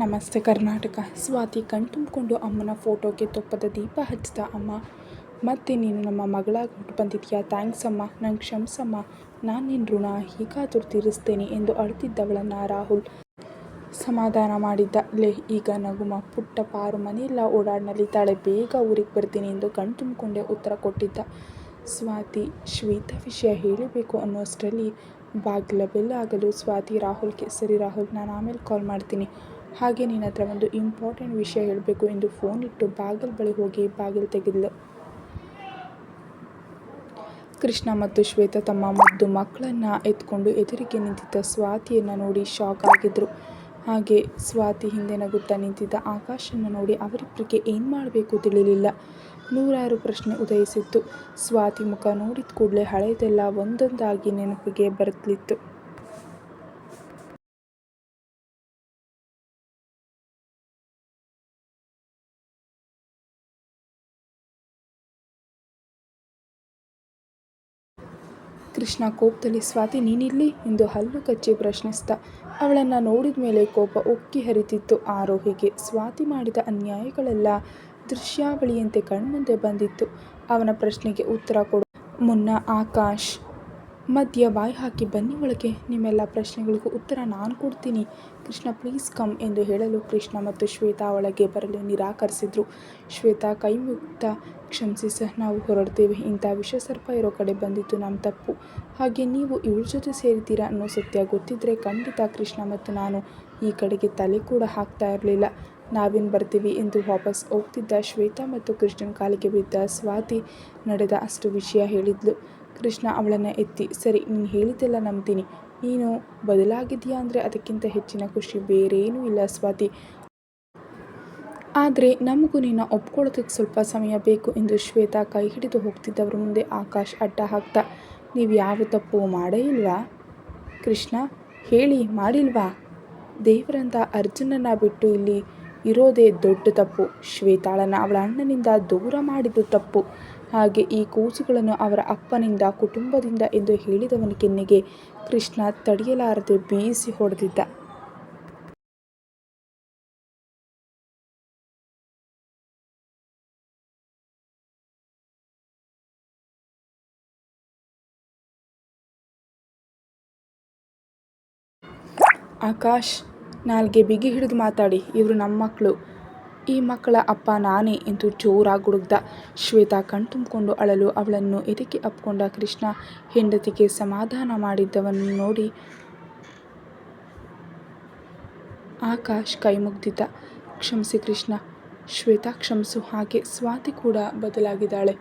ನಮಸ್ತೆ ಕರ್ನಾಟಕ. ಸ್ವಾತಿ ಕಣ್ತುಂಬಿಕೊಂಡು ಅಮ್ಮನ ಫೋಟೋಗೆ ತುಪ್ಪದ ದೀಪ ಹಚ್ಚಿದ ಅಮ್ಮ. ಮತ್ತೆ ನೀನು ನಮ್ಮ ಮಗಳಾಗಿ ಹುಟ್ಟು ಬಂದಿದೆಯಾ? ಥ್ಯಾಂಕ್ಸ್ ಅಮ್ಮ. ನಂಗೆ ಕ್ಷಮಿಸಮ್ಮ. ನಾನು ನಿನ್ನ ಋಣ ಹೀಗಾದರೂ ತೀರಿಸ್ತೇನೆ ಎಂದು ಅಳ್ತಿದ್ದವಳನ್ನು ರಾಹುಲ್ ಸಮಾಧಾನ ಮಾಡಿದ್ದ. ಲೇ, ಈಗ ನಗುಮ. ಪುಟ್ಟ ಪಾರು ಮನೆಯೆಲ್ಲ ಓಡಾಡ್ನಲ್ಲಿದ್ದಾಳೆ ಬೇಗ ಊರಿಗೆ ಬರ್ತೀನಿ ಎಂದು ಕಣ್ ತುಂಬಿಕೊಂಡೇ ಉತ್ತರ ಕೊಟ್ಟಿದ್ದ. ಸ್ವಾತಿ, ಶ್ವೇತ ವಿಷಯ ಹೇಳಬೇಕು ಅನ್ನೋಷ್ಟರಲ್ಲಿ ಬಾಗಿಲ ಬೆಲ್ಲ ಆಗಲು ಸ್ವಾತಿ ರಾಹುಲ್ಗೆ, ಸರಿ ರಾಹುಲ್, ನಾನು ಆಮೇಲೆ ಕಾಲ್ ಮಾಡ್ತೀನಿ. ಹಾಗೆ ನಿನ್ನ ಹತ್ರ ಒಂದು ಇಂಪಾರ್ಟೆಂಟ್ ವಿಷಯ ಹೇಳಬೇಕು ಎಂದು ಫೋನ್ ಇಟ್ಟು ಬಾಗಿಲು ಬಳಿ ಹೋಗಿ ಬಾಗಿಲು ತೆಗೆದಳು ಕೃಷ್ಣ ಮತ್ತು ಶ್ವೇತಾ ತಮ್ಮ ಮುದ್ದು ಮಕ್ಕಳನ್ನು ಎತ್ಕೊಂಡು ಎದುರಿಗೆ ನಿಂತಿದ್ದ ಸ್ವಾತಿಯನ್ನು ನೋಡಿ ಶಾಕ್ ಆಗಿದ್ರು. ಹಾಗೆ ಸ್ವಾತಿ ಹಿಂದೆ ನಗುತ್ತಾ ನಿಂತಿದ್ದ ಆಕಾಶನ್ನು ನೋಡಿ ಅವರಿಬ್ಬರಿಗೆ ಏನು ಮಾಡಬೇಕು ತಿಳಿಯಲಿಲ್ಲ ನೂರಾರು ಪ್ರಶ್ನೆ ಉದಯಿಸಿತ್ತು. ಸ್ವಾತಿ ಮುಖ ನೋಡಿದ ಕೂಡಲೇ ಹಳೆಯದೆಲ್ಲ ಒಂದೊಂದಾಗಿ ನೆನಪಿಗೆ ಬರುತ್ತಲಿತ್ತು ಕೃಷ್ಣ ಕೋಪದಲ್ಲಿ, ಸ್ವಾತಿ ನೀನಿಲ್ಲಿ ಎಂದು ಹಲ್ಲು ಕಚ್ಚಿ ಪ್ರಶ್ನಿಸಿದ ಅವಳನ್ನು ನೋಡಿದ ಮೇಲೆ ಕೋಪ ಉಕ್ಕಿ ಹರಿತಿತ್ತು ಆರೋಹಿಗೆ. ಸ್ವಾತಿ ಮಾಡಿದ ಅನ್ಯಾಯಗಳೆಲ್ಲ ದೃಶ್ಯಾವಳಿಯಂತೆ ಕಣ್ಮುಂದೆ ಬಂದಿತ್ತು. ಅವನ ಪ್ರಶ್ನೆಗೆ ಉತ್ತರ ಕೊಡು. ಮುನ್ನ ಆಕಾಶ್ ಮಧ್ಯ ಬಾಯಿ ಹಾಕಿ ಬನ್ನಿ ಒಳಗೆ. ನಿಮ್ಮೆಲ್ಲ ಪ್ರಶ್ನೆಗಳಿಗೂ ಉತ್ತರ ನಾನು ಕೊಡ್ತೀನಿ. ಕೃಷ್ಣ ಪ್ಲೀಸ್ ಕಮ್ ಎಂದು ಹೇಳಲು ಕೃಷ್ಣ ಮತ್ತು ಶ್ವೇತಾ ಒಳಗೆ ಬರಲು ನಿರಾಕರಿಸಿದ್ರು. ಶ್ವೇತಾ ಕೈ ಮುಕ್ತ ಕ್ಷಮಿಸಿ ಸರ್, ನಾವು ಹೊರಡ್ತೇವೆ. ಇಂಥ ವಿಷಸರ್ಪ ಇರೋ ಕಡೆ ಬಂದಿತ್ತು ನಮ್ಮ ತಪ್ಪು. ಹಾಗೆ ನೀವು ಇವ್ರ ಜೊತೆ ಸೇರಿದ್ದೀರಾ ಅನ್ನೋ ಸತ್ಯ ಗೊತ್ತಿದ್ದರೆ ಖಂಡಿತ ಕೃಷ್ಣ ಮತ್ತು ನಾನು ಈ ಕಡೆಗೆ ತಲೆ ಕೂಡ ಹಾಕ್ತಾ ಇರಲಿಲ್ಲ. ನಾವೇನು ಬರ್ತೀವಿ ಎಂದು ವಾಪಸ್ ಹೋಗ್ತಿದ್ದ ಶ್ವೇತಾ ಮತ್ತು ಕೃಷ್ಣನ ಕಾಲಿಗೆ ಬಿದ್ದ ಸ್ವಾತಿ ನಡೆದ ಅಷ್ಟು ವಿಷಯ ಹೇಳಿದ್ಲು. ಕೃಷ್ಣ ಅವಳನ್ನು ಎತ್ತಿ, ಸರಿ, ನೀನು ಹೇಳಿದ್ದೆಲ್ಲ ನಂಬ್ತೀನಿ. ನೀನು ಬದಲಾಗಿದೆಯಾ ಅಂದರೆ ಅದಕ್ಕಿಂತ ಹೆಚ್ಚಿನ ಖುಷಿ ಬೇರೇನೂ ಇಲ್ಲ ಸ್ವಾತಿ. ಆದರೆ ನಮಗೂ ನಿನ್ನ ಒಪ್ಕೊಳ್ಳೋದಕ್ಕೆ ಸ್ವಲ್ಪ ಸಮಯ ಬೇಕು ಎಂದು ಶ್ವೇತಾ ಕೈ ಹಿಡಿದು ಹೋಗ್ತಿದ್ದವ್ರ ಮುಂದೆ ಆಕಾಶ್ ಅಡ್ಡ ಹಾಕ್ತಾ, ನೀವು ಯಾವ ತಪ್ಪು ಮಾಡೇ ಇಲ್ವಾ ಕೃಷ್ಣ, ಹೇಳಿ, ಮಾಡಿಲ್ವಾ? ದೇವರಂತ ಅರ್ಜುನನ ಬಿಟ್ಟು ಇಲ್ಲಿ ಇರೋದೇ ದೊಡ್ಡ ತಪ್ಪು. ಶ್ವೇತಾಳನ್ನು ಅವಳ ಅಣ್ಣನಿಂದ ದೂರ ಮಾಡಿದ್ದು ತಪ್ಪು. ಹಾಗೆ ಈ ಕೂಸುಗಳನ್ನು ಅವರ ಅಪ್ಪನಿಂದ, ಕುಟುಂಬದಿಂದ ಎಂದು ಹೇಳಿದವನ ಕೆನ್ನೆಗೆ ಕೃಷ್ಣ ತಡೆಯಲಾರದೆ ಬೀಸಿ ಹೊಡೆದಿದ್ದ. ಆಕಾಶ್, ನಾಲ್ಗೆ ಬಿಗಿ ಹಿಡಿದು ಮಾತಾಡಿ, ಇವರು ನಮ್ಮ ಮಕ್ಕಳು ಈ ಮಕ್ಕಳ ಅಪ್ಪ ನಾನೇ ಎಂದು ಜೋರಾಗಿ ಗುಡುಗ್ದ. ಶ್ವೇತಾ ಕಣ್ತುಂಬಿಕೊಂಡು ಅಳಲು, ಅವಳನ್ನು ಎದಕ್ಕೆ ಅಪ್ಪಿಕೊಂಡ ಕೃಷ್ಣ ಹೆಂಡತಿಗೆ ಸಮಾಧಾನ ಮಾಡಿದ್ದವನ್ನು ನೋಡಿ ಆಕಾಶ್ ಕೈ ಮುಗ್ದಿದ್ದ. ಕ್ಷಮಿಸಿ ಕೃಷ್ಣ. ಶ್ವೇತಾ ಕ್ಷಮಿಸು, ಹಾಗೆ ಸ್ವಾತಿ ಕೂಡ ಬದಲಾಗಿದ್ದಾಳೆ.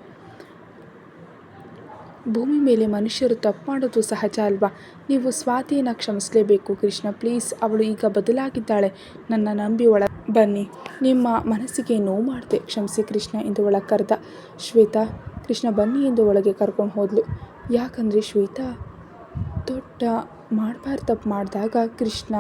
ಭೂಮಿ ಮೇಲೆ ಮನುಷ್ಯರು ತಪ್ಪು ಮಾಡೋದು ಸಹಜ ಅಲ್ವಾ? ನೀವು ಸ್ವಾತಿಯನ್ನು ಕ್ಷಮಿಸಲೇಬೇಕು ಕೃಷ್ಣ, ಪ್ಲೀಸ್. ಅವಳು ಈಗ ಬದಲಾಗಿದ್ದಾಳೆ. ನನ್ನ ನಂಬಿ ಒಳ ಬನ್ನಿ. ನಿಮ್ಮ ಮನಸ್ಸಿಗೆ ನೋವು ಮಾಡಿದೆ. ಕ್ಷಮಿಸಿ ಕೃಷ್ಣ ಎಂದು ಒಳಗೆ ಕರೆದ. ಶ್ವೇತಾ, ಕೃಷ್ಣ ಬನ್ನಿ ಎಂದು ಒಳಗೆ ಕರ್ಕೊಂಡು ಹೋದ್ಲು. ಯಾಕಂದರೆ ಶ್ವೇತಾ, ದೊಡ್ಡ ಮಾಡಬಾರ್ದು ತಪ್ಪು ಮಾಡಿದಾಗ ಕೃಷ್ಣ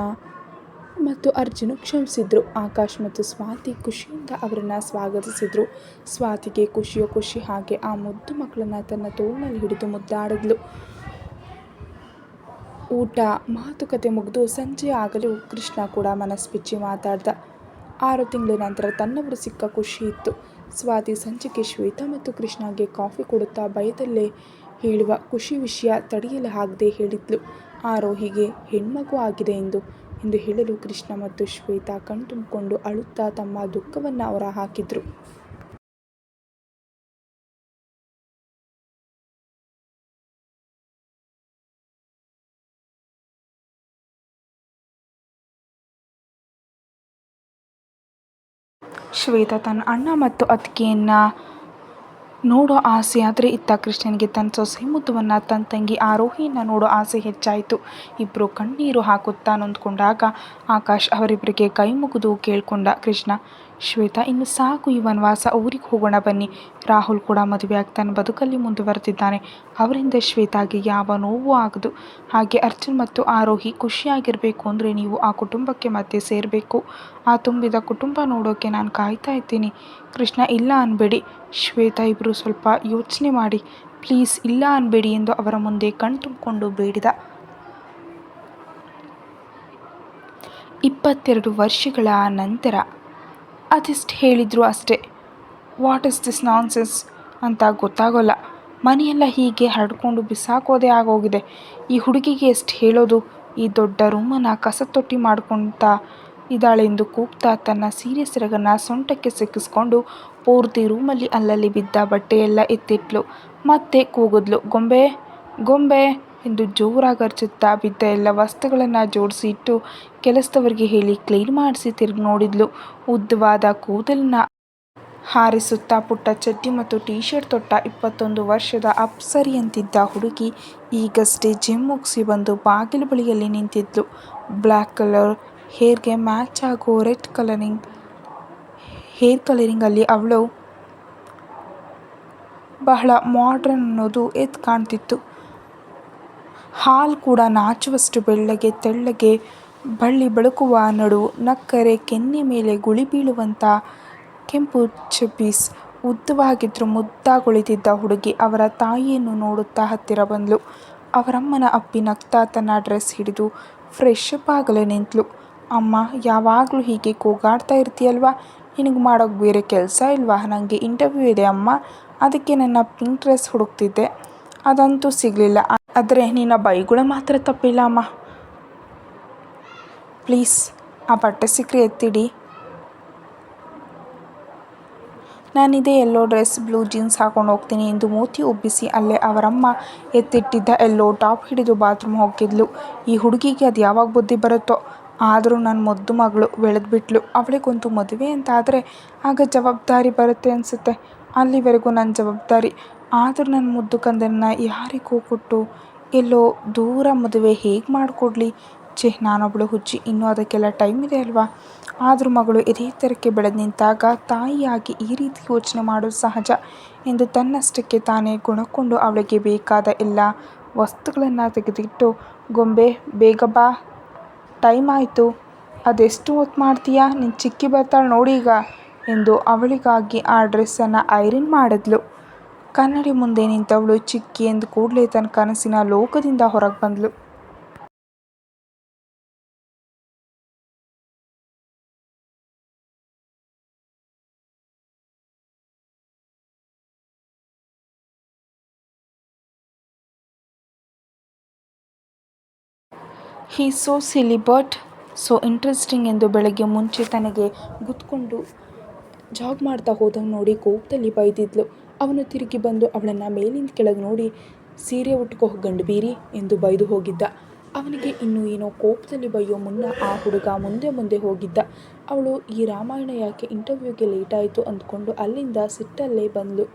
ಮತ್ತು ಅರ್ಜುನು ಕ್ಷಮಿಸಿದ್ರು. ಆಕಾಶ್ ಮತ್ತು ಸ್ವಾತಿ ಖುಷಿಯಿಂದ ಅವರನ್ನು ಸ್ವಾಗತಿಸಿದರು. ಸ್ವಾತಿಗೆ ಖುಷಿಯೋ ಖುಷಿ ಹಾಗೆ ಆ ಮುದ್ದು ಮಕ್ಕಳನ್ನು ತನ್ನ ತೋಳಿನಲ್ಲಿ ಹಿಡಿದು ಮುದ್ದಾಡಿದ್ಲು. ಊಟ, ಮಾತುಕತೆ ಮುಗಿದು ಸಂಜೆ ಆಗಲು ಕೃಷ್ಣ ಕೂಡ ಮನಸ್ಪಿಚ್ಚಿ ಮಾತಾಡ್ದ. ಆರು ತಿಂಗಳ ನಂತರ ತನ್ನವರು ಸಿಕ್ಕ ಖುಷಿ ಇತ್ತು. ಸ್ವಾತಿ ಸಂಜೆಗೆ ಶ್ವೇತಾ ಮತ್ತು ಕೃಷ್ಣಗೆ ಕಾಫಿ ಕೊಡುತ್ತಾ ಭಯದಲ್ಲೇ ಹೇಳುವ ಖುಷಿ ವಿಷಯ ತಡೆಯಲು ಆಗದೆ ಹೇಳಿದ್ಲು. ಆರೋಹಿಗೆ ಹೆಣ್ಮಗು ಆಗಿದೆ ಎಂದು ಎಂದು ಹೇಳಲು ಕೃಷ್ಣ ಮತ್ತು ಶ್ವೇತಾ ಕಣ್ತುಂಬಿಕೊಂಡು ಅಳುತ್ತಾ ತಮ್ಮ ದುಃಖವನ್ನು ಹೊರ ಶ್ವೇತಾ ತನ್ನ ಅಣ್ಣ ಮತ್ತು ಅತ್ತಿಗೆಯನ್ನು ನೋಡೋ ಆಸೆ ಆದರೆ ಇತ್ತ ಕೃಷ್ಣನಿಗೆ ತನ್ನ ಸೊಸೆ ಮುದ್ದುವನ್ನು ತನ್ನ ತಂಗಿ ಆರೋಹಿಯನ್ನು ನೋಡೋ ಆಸೆ ಹೆಚ್ಚಾಯಿತು. ಇಬ್ಬರು ಕಣ್ಣೀರು ಹಾಕುತ್ತಾ ನೊಂದ್ಕೊಂಡಾಗ ಆಕಾಶ್ ಅವರಿಬ್ಬರಿಗೆ ಕೈ ಮುಗಿದು ಕೇಳಿಕೊಂಡ, ಕೃಷ್ಣ ಶ್ವೇತಾ, ಇನ್ನು ಸಾಕು ಈ ವನವಾಸ. ಊರಿಗೆ ಹೋಗೋಣ ಬನ್ನಿ. ರಾಹುಲ್ ಕೂಡ ಮದುವೆ ತನ್ನ ಬದುಕಲ್ಲಿ ಮುಂದುವರೆದಿದ್ದಾನೆ. ಅವರಿಂದ ಶ್ವೇತಾಗೆ ಯಾವ ನೋವು ಆಗದು. ಹಾಗೆ ಅರ್ಜುನ್ ಮತ್ತು ಆರೋಹಿ ಖುಷಿಯಾಗಿರಬೇಕು ಅಂದರೆ ನೀವು ಆ ಕುಟುಂಬಕ್ಕೆ ಮತ್ತೆ ಸೇರಬೇಕು. ಆ ತುಂಬಿದ ಕುಟುಂಬ ನೋಡೋಕೆ ನಾನು ಕಾಯ್ತಾ ಇದ್ದೀನಿ. ಕೃಷ್ಣ, ಇಲ್ಲ ಅನ್ಬೇಡಿ. ಶ್ವೇತಾ ಇಬ್ಬರು ಸ್ವಲ್ಪ ಯೋಚನೆ ಮಾಡಿ. ಪ್ಲೀಸ್, ಇಲ್ಲ ಅನ್ಬೇಡಿ ಎಂದು ಅವರ ಮುಂದೆ ಕಣ್ತುಂಬಿಕೊಂಡು ಬೇಡಿದ. ಇಪ್ಪತ್ತೆರಡು ವರ್ಷಗಳ ನಂತರ ಅದೆಷ್ಟು ಹೇಳಿದ್ರು ಅಷ್ಟೇ. ವಾಟ್ ಇಸ್ ದಿಸ್ ನಾನ್ಸೆನ್ಸ್ ಅಂತ ಗೊತ್ತಾಗೋಲ್ಲ. ಮನೆಯೆಲ್ಲ ಹೀಗೆ ಹರಡ್ಕೊಂಡು ಬಿಸಾಕೋದೇ ಆಗೋಗಿದೆ. ಈ ಹುಡುಗಿಗೆ ಎಷ್ಟು ಹೇಳೋದು? ಈ ದೊಡ್ಡ ರೂಮನ್ನು ಕಸತೊಟ್ಟಿ ಮಾಡ್ಕೊಳ್ತಾ ಇದ್ದಾಳೆಂದು ಕೂಗ್ತಾ ತನ್ನ ಸೀರೆ ಸೆರಗನ್ನು ಸೊಂಟಕ್ಕೆ ಸಿಕ್ಕಿಸ್ಕೊಂಡು ಪೂರ್ತಿ ರೂಮಲ್ಲಿ ಅಲ್ಲಲ್ಲಿ ಬಿದ್ದ ಬಟ್ಟೆಯೆಲ್ಲ ಎತ್ತಿಟ್ಲು. ಮತ್ತೆ ಕೂಗಿದ್ಲು, ಗೊಂಬೆ ಗೊಂಬೆ ಎಂದು ಜೋರಾಗಿ ಅರ್ಚುತ್ತಾ ಬಿದ್ದ ಎಲ್ಲ ವಸ್ತುಗಳನ್ನು ಜೋಡಿಸಿ ಇಟ್ಟು ಕೆಲಸದವರಿಗೆ ಹೇಳಿ ಕ್ಲೀನ್ ಮಾಡಿಸಿ ತಿರುಗಿ ನೋಡಿದ್ಲು. ಉದ್ದವಾದ ಕೂದಲನ್ನ ಹಾರಿಸುತ್ತಾ ಪುಟ್ಟ ಚಡ್ಡಿ ಮತ್ತು ಟೀ ಶರ್ಟ್ ತೊಟ್ಟ ಇಪ್ಪತ್ತೊಂದು ವರ್ಷದ ಅಪ್ಸರಿಯಂತಿದ್ದ ಹುಡುಗಿ ಈಗಷ್ಟೇ ಜಿಮ್ ಮುಗಿಸಿ ಬಂದು ಬಾಗಿಲು ಬಳಿಯಲ್ಲಿ ನಿಂತಿದ್ಲು. ಬ್ಲ್ಯಾಕ್ ಕಲರ್ ಹೇರ್ಗೆ ಮ್ಯಾಚ್ ಆಗೋ ರೆಡ್ ಕಲರಿಂಗ್ ಹೇರ್ ಕಲರಿಂಗಲ್ಲಿ ಅವಳು ಬಹಳ ಮಾಡ್ರನ್ ಅನ್ನೋದು ಎದ್ದು ಕಾಣ್ತಿತ್ತು. ಹಾಲ್ ಕೂಡ ನಾಚುವಷ್ಟು ಬೆಳ್ಳಗೆ ತೆಳ್ಳಗೆ, ಬಳ್ಳಿ ಬೆಳಕುವ ನಡು ನಕ್ಕರೆ ಕೆನ್ನೆ ಮೇಲೆ ಗುಳಿ ಬೀಳುವಂಥ ಕೆಂಪು ಚಪ್ಪೀಸ್. ಉದ್ದವಾಗಿದ್ರು ಮುದ್ದಾಗುಳಿದಿದ್ದ ಹುಡುಗಿ ಅವರ ತಾಯಿಯನ್ನು ನೋಡುತ್ತಾ ಹತ್ತಿರ ಬಂದಳು ಅವರಮ್ಮನ ಅಪ್ಪಿ ನಗ್ತಾ ತನ್ನ ಡ್ರೆಸ್ ಹಿಡಿದು ಫ್ರೆಶ್ ಅಪ್ ಆಗಲು ನಿಂತಳು ಅಮ್ಮ, ಯಾವಾಗಲೂ ಹೀಗೆ ಕೂಗಾಡ್ತಾ ಇರ್ತೀಯಲ್ವಾ? ನಿನಗೆ ಮಾಡೋಕ್ಕೆ ಬೇರೆ ಕೆಲಸ ಇಲ್ವಾ? ನನಗೆ ಇಂಟರ್ವ್ಯೂ ಇದೆ ಅಮ್ಮ. ಅದಕ್ಕೆ ನನ್ನ ಪಿಂಕ್ ಡ್ರೆಸ್ ಹುಡುಕ್ತಿದ್ದೆ. ಅದಂತೂ ಸಿಗಲಿಲ್ಲ. ಆದರೆ ನಿನ್ನ ಬೈಗುಳ ಮಾತ್ರ ತಪ್ಪಿಲ್ಲ, ಅಮ್ಮ. ಪ್ಲೀಸ್, ಆ ಬಟ್ಟೆ ಸಿಕ್ಕರೆ ಎತ್ತಿಡಿ. ನಾನಿದೆ ಎಲ್ಲೋ ಡ್ರೆಸ್, ಬ್ಲೂ ಜೀನ್ಸ್ ಹಾಕೊಂಡು ಹೋಗ್ತೀನಿ. ಎಂದು ಮೂತಿ ಉಬ್ಬಿಸಿ ಅಲ್ಲೇ ಅವರಮ್ಮ ಎತ್ತಿಟ್ಟಿದ್ದ ಎಲ್ಲೋ ಟಾಪ್ ಹಿಡಿದು ಬಾತ್ರೂಮ್ ಹೋಗಿದ್ಲು ಈ ಹುಡುಗಿಗೆ ಅದು ಯಾವಾಗ ಬುದ್ಧಿ ಬರುತ್ತೋ? ಆದರೂ ನನ್ನ ಮುದ್ದು ಮಗಳು ಬೆಳೆದ್ಬಿಟ್ಲು. ಅವಳಿಗೊಂದು ಮದುವೆ ಅಂತ ಆದರೆ ಆಗ ಜವಾಬ್ದಾರಿ ಬರುತ್ತೆ ಅನಿಸುತ್ತೆ. ಅಲ್ಲಿವರೆಗೂ ನನ್ನ ಜವಾಬ್ದಾರಿ. ಆದರೂ ನನ್ನ ಮುದ್ದು ಕಂದನ್ನ ಯಾರಿಗೂ ಕೊಟ್ಟು ಎಲ್ಲೋ ದೂರ ಮದುವೆ ಹೇಗೆ ಮಾಡಿಕೊಡ್ಲಿ? ಛೇ ನಾನೊಬ್ಬಳು ಹುಚ್ಚಿ, ಇನ್ನೂ ಅದಕ್ಕೆಲ್ಲ ಟೈಮ್ ಇದೆ ಅಲ್ವಾ? ಆದರೂ ಮಗಳು ಥರಕ್ಕೆ ಬೆಳೆದು ನಿಂತಾಗ ತಾಯಿಯಾಗಿ ಈ ರೀತಿ ಯೋಚನೆ ಮಾಡೋದು ಸಹಜ ಎಂದು ತನ್ನಷ್ಟಕ್ಕೆ ತಾನೇ ಗುಣಕೊಂಡು ಅವಳಿಗೆ ಬೇಕಾದ ಎಲ್ಲ ವಸ್ತುಗಳನ್ನು ತೆಗೆದಿಟ್ಟು, ಗೊಂಬೆ, ಬೇಗ ಬಾ, ಟೈಮ್ ಆಯಿತು. ಅದೆಷ್ಟು ಹೊತ್ತು ಮಾಡ್ತೀಯಾ? ನಿನ್ನ ಚಿಕ್ಕಿ ಬರ್ತಾಳೆ ನೋಡೀಗ ಎಂದು ಅವಳಿಗಾಗಿ ಆ ಡ್ರೆಸ್ಸನ್ನು ಐರನ್ ಮಾಡಿದ್ಲು. ಕನ್ನಡಿ ಮುಂದೆ ನಿಂತವಳು. ಚಿಕ್ಕಿ ಎಂದು ಕೂಡಲೇ ತನ್ನ ಕನಸಿನ ಲೋಕದಿಂದ ಹೊರಗೆ ಬಂದಳು he so silly but so interesting ಎಂದು ಬೆಳಗ್ಗೆ ಮುಂಚೆ ತನಗೆ ಗುತ್ಕೊಂಡು ಜಾಬ್ ಮಾಡ್ತಾ ಹೋದಂಗೆ ನೋಡಿ ಕೋಪದಲ್ಲಿ ಬೈದಿದ್ಲು. ಅವನು ತಿರುಗಿ ಬಂದು ಅವಳನ್ನು ಮೇಲಿಂದ ಕೆಳಗೆ ನೋಡಿ, ಸೀರೆ ಉಟ್ಕೋ ಗಂಡಬೀರಿ ಎಂದು ಬೈದು ಹೋಗಿದ್ದ. ಅವನಿಗೆ ಇನ್ನೂ ಏನೋ ಕೋಪದಲ್ಲಿ ಬೈಯೋ ಮುನ್ನ ಆ ಹುಡುಗ ಮುಂದೆ ಮುಂದೆ ಹೋಗಿದ್ದ. ಅವಳು, ಈ ರಾಮಾಯಣ ಯಾಕೆ ಇಂಟರ್ವ್ಯೂಗೆ ಲೇಟಾಯಿತು? ಅಂದ್ಕೊಂಡು ಅಲ್ಲಿಂದ ಸಿಟ್ಟಲ್ಲೇ ಬಂದು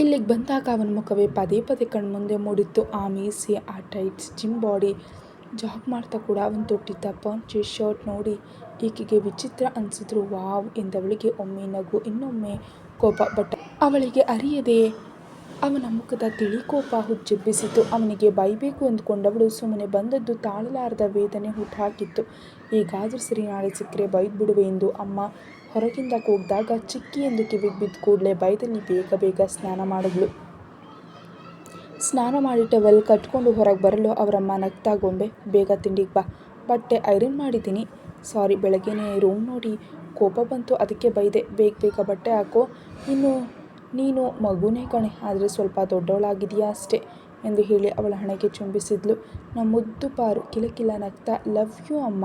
ಇಲ್ಲಿಗೆ ಬಂದಾಗ ಅವನ ಮುಖವೇ ಪದೇ ಪದೇ ಕಣ್ಮುಂದೆ ಮೂಡಿತ್ತು. ಆ ಮೀಸೆ, ಆ ಟೈಟ್ಸ್, ಜಿಮ್ ಬಾಡಿ ಜಾಗ್ ಮಾಡ್ತಾ ಕೂಡ ಅವನು ತೊಟ್ಟಿದ್ದ ಪಂಚ್ ಶರ್ಟ್ ನೋಡಿ ಈಕೆಗೆ ವಿಚಿತ್ರ ಅನಿಸಿದ್ರು. ವಾವ್ ಎಂದವಳಿಗೆ ಒಮ್ಮೆ ನಗು, ಇನ್ನೊಮ್ಮೆ ಕೋಪ. ಬಟ್ ಅವಳಿಗೆ ಅರಿಯದೆ ಅವನ ಮುಖದ ತಿಳಿ ಕೋಪ ಹುಚ್ಚೆಬ್ಬಿಸಿತು. ಅವನಿಗೆ ಬೈಬೇಕು ಎಂದುಕೊಂಡವಳು ಸುಮ್ಮನೆ ಬಂದದ್ದು ತಾಳಲಾರದ ವೇದನೆ ಹುಟ್ಟಾಕಿತ್ತು ಈಗಾದರೂ ಸರಿ ನಾಳೆ ಸಿಕ್ಕರೆ ಬೈದ್ಬಿಡುವೆ ಎಂದು ಅಮ್ಮ ಹೊರಗಿಂದ ಕೂಗಿದಾಗ ಚಿಕ್ಕಿ ಎಂದು ಕಿವಿಗೆ ಬಿದ್ದ ಕೂಡಲೇ ಬೈದಲ್ಲಿ ಬೇಗ ಬೇಗ ಸ್ನಾನ ಮಾಡಿದ್ಳು ಸ್ನಾನ ಮಾಡಿ ಟವೆಲ್ ಕಟ್ಕೊಂಡು ಹೊರಗೆ ಬರಲು ಅವರಮ್ಮ ನಗ್ತಾ, ಗೊಂಬೆ, ಬೇಗ ತಿಂಡಿಗೆ ಬಾ. ಬಟ್ಟೆ ಐರನ್ ಮಾಡಿದ್ದೀನಿ. ಸಾರಿ, ಬೆಳಗ್ಗೆನೇ ರೂಮ್ ನೋಡಿ ಕೋಪ ಬಂತು. ಅದಕ್ಕೆ ಬೈದೆ, ಬೇಗ ಬೇಗ ಬಟ್ಟೆ ಹಾಕೋ. ಇನ್ನು ನೀನು ಮಗುನೇ ಕಣೆ. ಆದರೆ ಸ್ವಲ್ಪ ದೊಡ್ಡವಳಾಗಿದೆಯಾ ಅಷ್ಟೇ, ಎಂದು ಹೇಳಿ ಅವಳ ಹಣೆಗೆ ಚುಂಬಿಸಿದ್ಲು. ನಮ್ಮ ಮುದ್ದು ಪಾರು ಕಿಲಕಿಲ ನಗ್ತಾ ಲವ್ ಯು ಅಮ್ಮ.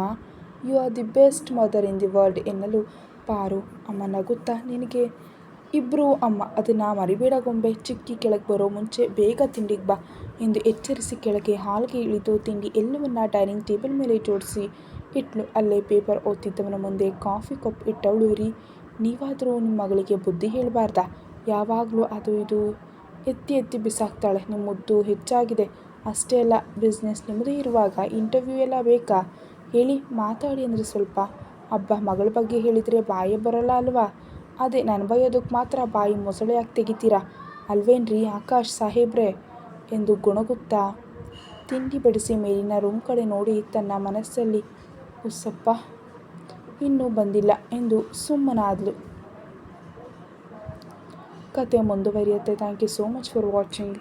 You are the best mother in the world ಎನ್ನಲು ಪಾರು. ಅಮ್ಮ ನಗುತ್ತಾ, ನಿನಗೆ ಇಬ್ಬರು ಅಮ್ಮ ಅದನ್ನು ಮರಿಬೇಡ ಗೊಂಬೆ, ಚಿಕ್ಕಿ ಕೆಳಗೆ ಬರೋ ಮುಂಚೆ ಬೇಗ ತಿಂಡಿಗೆ ಬಾ ಎಂದು ಎಚ್ಚರಿಸಿ ಕೆಳಗೆ ಹಾಲ್ಗೆ ಇಳಿದು ತಿಂಡಿ ಎಲ್ಲವನ್ನ ಡೈನಿಂಗ್ ಟೇಬಲ್ ಮೇಲೆ ಜೋಡಿಸಿ ಇಟ್ಲು. ಅಲ್ಲೇ ಪೇಪರ್ ಓದ್ತಿದ್ದವನ ಮುಂದೆ ಕಾಫಿ ಕಪ್ ಇಟ್ಟವಳು ರೀ ನೀವಾದರೂ ನಿಮ್ಮ ಮಗಳಿಗೆ ಬುದ್ಧಿ ಹೇಳಬಾರ್ದಾ? ಯಾವಾಗಲೂ ಅದು ಇದು ಎತ್ತಿ ಎತ್ತಿ ಬಿಸಾಕ್ತಾಳೆ ನಿಮ್ಮ ಮುದ್ದು ಹೆಚ್ಚಾಗಿದೆ. ಅಷ್ಟೇ ಅಲ್ಲ ಬಿಸ್ನೆಸ್ ನಿಮ್ಮದೇ ಇರುವಾಗ ಇಂಟರ್ವ್ಯೂ ಎಲ್ಲ ಬೇಕಾ? ಹೇಳಿ, ಮಾತಾಡಿ ಅಂದರೆ ಸ್ವಲ್ಪ. ಅಬ್ಬಾ, ಮಗಳ ಬಗ್ಗೆ ಹೇಳಿದರೆ ಬಾಯೇ ಬರೋಲ್ಲ ಅಲ್ವಾ? ಅದೇ ನಾನು ಬೈಯೋದಕ್ಕೆ ಮಾತ್ರ ಬಾಯಿ ಮೊಸಳೆಯಾಗಿ ತೆಗಿತೀರಾ? ಅಲ್ವೇನ್ರಿ ಆಕಾಶ್ ಸಾಹೇಬ್ರೆ? ಎಂದು ಗುಣಗುತ್ತಾ ತಿಂಡಿ ಬಡಿಸಿ ಮೇಲಿನ ರೂಮ್ ಕಡೆ ನೋಡಿ ತನ್ನ ಮನಸ್ಸಲ್ಲಿ, ಉಸ್ಸಪ್ಪ, ಇನ್ನೂ ಬಂದಿಲ್ಲ ಎಂದು ಸುಮ್ಮನಾದಳು ಕತೆ ಮುಂದುವರಿಯುತ್ತೆ. Thank you so much for watching